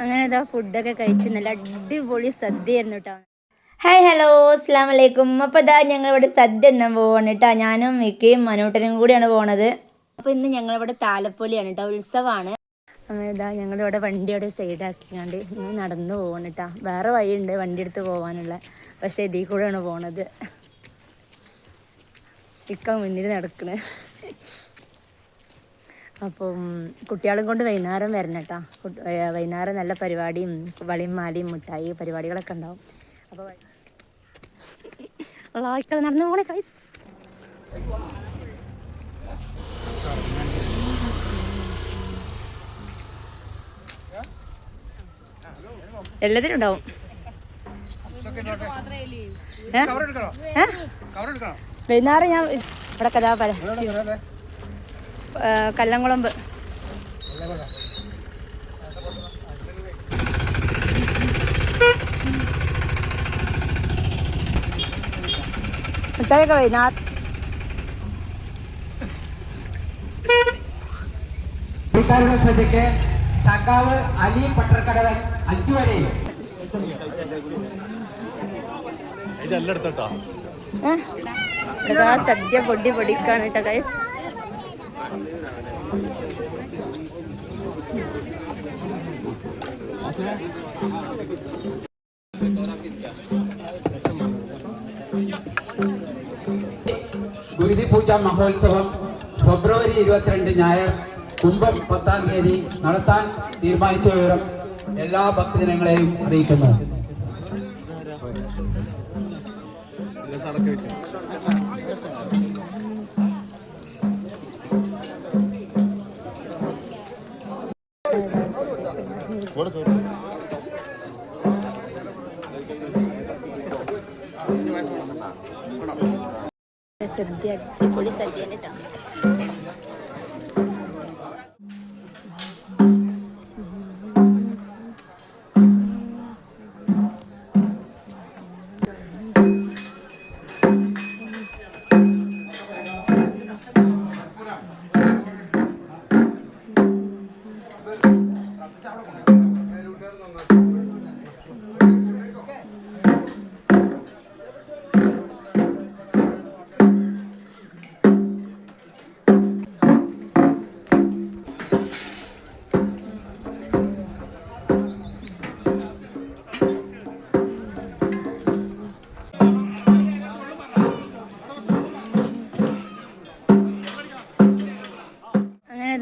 അങ്ങനെ ഇതാ ഫുഡൊക്കെ കഴിച്ച് നല്ല അടിപൊളി സദ്യയായിരുന്നു കേട്ടോ ഹായ് ഹലോ അസ്സാം വലൈക്കും അപ്പോൾ ഇതാ ഞങ്ങളിവിടെ സദ്യ എന്നാൻ പോവാണ് കേട്ടോ ഞാനും മിക്കയും മനോട്ടനും കൂടിയാണ് പോണത്. അപ്പോൾ ഇന്ന് ഞങ്ങളിവിടെ താലപ്പൊലിയാണ് കേട്ടോ ഉത്സവമാണ് അങ്ങനെ ഇതാ ഞങ്ങളിവിടെ വണ്ടിയോടെ സൈഡാക്കിക്കാണ്ട് ഇന്ന് നടന്നു പോകണം കേട്ടോ വേറെ വഴിയുണ്ട് വണ്ടി എടുത്ത് പോകാനുള്ള പക്ഷേ ഇതിൽ കൂടെയാണ് പോണത്. ഇക്ക മുന്നിൽ നടക്കണേ. അപ്പം കുട്ടികളും കൊണ്ട് വൈകുന്നേരം വരണം കേട്ടോ. വൈകുന്നേരം നല്ല പരിപാടിയും വളിയും മാലിയും മുട്ടായി പരിപാടികളൊക്കെ ഉണ്ടാവും. അപ്പോൾ നടന്നു പോണേ കൈസ് എല്ലാത്തിനും ഉണ്ടാവും? വൈകുന്നേരം ഞാൻ ഇവിടെ കഥാ പര കല്ലംകുളമ്പ് മിഠായിയൊക്കെ പുള്ളിക്കാരുടെ ശ്രദ്ധയ്ക്ക് സഖാവ് അലി പട്ടർക്കടവൻ അഞ്ചു വരെയും സദ്യ പൊടി പൊടിക്കാണ് കേട്ടോ ഗൈസ് ഗുരുതി പൂജ മഹോത്സവം ഫെബ്രുവരി ഇരുപത്തിരണ്ട് ഞായർ കുംഭം പത്താം തീയതി നടത്താൻ തീരുമാനിച്ച വിവരം എല്ലാ ഭക്തജനങ്ങളെയും അറിയിക്കുന്നു. സദ്യ അടിപൊളി സദ്യ കേട്ടോ അങ്ങനെ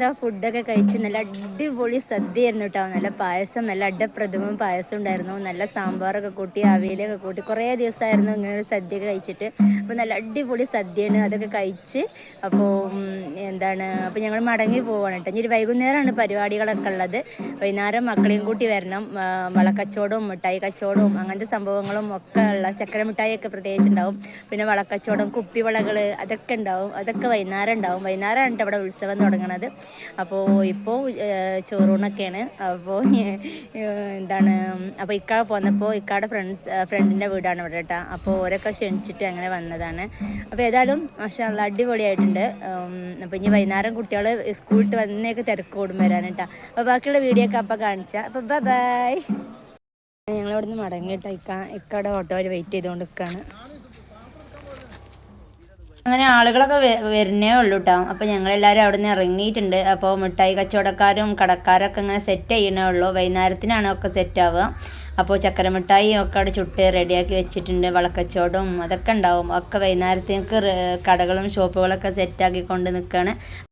ഇതാ ഫുഡൊക്കെ കഴിച്ച് നല്ല അടിപൊളി സദ്യയായിരുന്നു കേട്ടോ നല്ല പായസം നല്ല അഡപ്രഥമം പായസം ഉണ്ടായിരുന്നു. നല്ല സാമ്പാറൊക്കെ കൂട്ടി അവിയലൊക്കെ കൂട്ടി. കുറേ ദിവസമായിരുന്നു ഇങ്ങനെ ഒരു സദ്യ ഒക്കെ കഴിച്ചിട്ട്. അപ്പോൾ നല്ല അടിപൊളി സദ്യയാണ്. അതൊക്കെ കഴിച്ച് അപ്പോൾ എന്താണ് അപ്പോൾ ഞങ്ങൾ മടങ്ങി പോവാണ് കേട്ടോ ഇനി വൈകുന്നേരമാണ് പരിപാടികളൊക്കെ ഉള്ളത്. വൈകുന്നേരം മക്കളെയും കൂട്ടി വരണം. വളക്കച്ചവടവും മിഠായി കച്ചവടവും അങ്ങനത്തെ സംഭവങ്ങളും ഒക്കെ ഉള്ള ചക്കര മിഠായി ഒക്കെ പ്രത്യേകിച്ച് ഉണ്ടാവും. പിന്നെ വളക്കച്ചവടം കുപ്പിവളകൾ അതൊക്കെ ഉണ്ടാവും. അതൊക്കെ വൈകുന്നേരം ഉണ്ടാവും. വൈകുന്നേരമാണ് ഇവിടെ ഉത്സവം തുടങ്ങണത്. അപ്പോൾ ഇപ്പോൾ ചോറൂണൊക്കെയാണ്. അപ്പോൾ എന്താണ് അപ്പോൾ ഇക്കാ പോന്നപ്പോൾ ഇക്കാടെ ഫ്രണ്ട്സ് ഫ്രണ്ടിന്റെ വീടാണ് ഇവിടെ കേട്ടോ അപ്പോൾ ഓരൊക്കെ ക്ഷണിച്ചിട്ട് അങ്ങനെ വന്നതാണ്. അപ്പോൾ ഏതായാലും പക്ഷേ നല്ല അടിപൊളിയായിട്ടുണ്ട് അപ്പോൾ ഇനി വൈകുന്നേരം കുട്ടികൾ സ്കൂളിട്ട് വന്നേക്ക് തിരക്ക് കൂടും വരാൻ കേട്ടോ അപ്പോൾ ബാക്കിയുള്ള വീഡിയോ ഒക്കെ അപ്പോൾ കാണിച്ചാൽ അപ്പോൾ ബൈ ഞങ്ങളവിടുന്ന് മടങ്ങിയിട്ട് ഇക്ക ഇക്കയുടെ ഓട്ടോയിൽ വെയിറ്റ് ചെയ്തുകൊണ്ട് നിൽക്കുകയാണ് അങ്ങനെ ആളുകളൊക്കെ വരുന്നേ ഉള്ളൂ കേട്ടോ അപ്പോൾ ഞങ്ങളെല്ലാവരും അവിടെ നിന്ന് ഇറങ്ങിയിട്ടുണ്ട്. അപ്പോൾ മിഠായി കച്ചവടക്കാരും കടക്കാരൊക്കെ ഇങ്ങനെ സെറ്റ് ചെയ്യണേ ഉള്ളൂ. വൈകുന്നേരത്തിനാണ് ഒക്കെ സെറ്റ് ആവുക. അപ്പോൾ ചക്കര മിഠായി ഒക്കെ അവിടെ ചുട്ട് റെഡിയാക്കി വെച്ചിട്ടുണ്ട്. വളക്കച്ചവടവും അതൊക്കെ ഉണ്ടാവും. ഒക്കെ വൈകുന്നേരത്തേക്ക് കടകളും ഷോപ്പുകളൊക്കെ സെറ്റാക്കി കൊണ്ട് നിൽക്കുകയാണ്